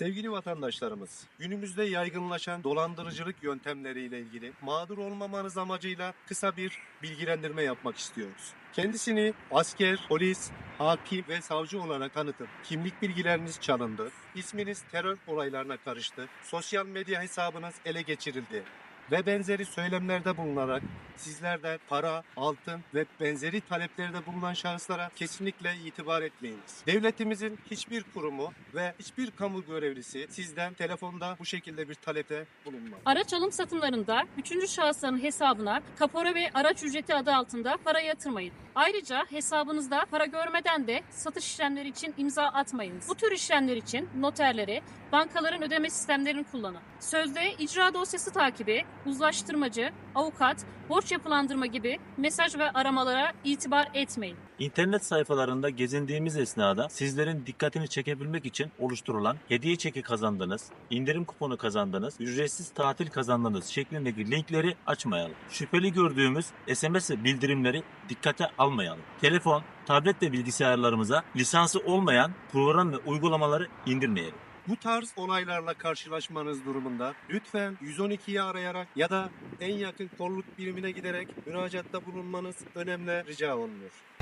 Sevgili vatandaşlarımız, günümüzde yaygınlaşan dolandırıcılık yöntemleriyle ilgili mağdur olmamanız amacıyla kısa bir bilgilendirme yapmak istiyoruz. Kendisini asker, polis, hakim ve savcı olarak tanıtıp kimlik bilgileriniz çalındı, isminiz terör olaylarına karıştı, sosyal medya hesabınız ele geçirildi ve benzeri söylemlerde bulunarak sizlerden para, altın ve benzeri taleplerde bulunan şahıslara kesinlikle itibar etmeyiniz. Devletimizin hiçbir kurumu ve hiçbir kamu görevlisi sizden telefonda bu şekilde bir talepte bulunmaz. Araç alım satımlarında üçüncü şahısların hesabına kapora ve araç ücreti adı altında para yatırmayın. Ayrıca hesabınızda para görmeden de satış işlemleri için imza atmayınız. Bu tür işlemler için noterleri, bankaların ödeme sistemlerini kullanın. Sözde icra dosyası takibi, uzlaştırmacı, avukat, borç yapılandırma gibi mesaj ve aramalara itibar etmeyin. İnternet sayfalarında gezindiğimiz esnada sizlerin dikkatini çekebilmek için oluşturulan hediye çeki kazandınız, indirim kuponu kazandınız, ücretsiz tatil kazandınız şeklindeki linkleri açmayalım. Şüpheli gördüğümüz SMS bildirimleri dikkate almayalım. Telefon, tablet ve bilgisayarlarımıza lisansı olmayan program ve uygulamaları indirmeyelim. Bu tarz olaylarla karşılaşmanız durumunda lütfen 112'yi arayarak ya da en yakın kolluk birimine giderek müracaatta bulunmanız önemli rica olunur.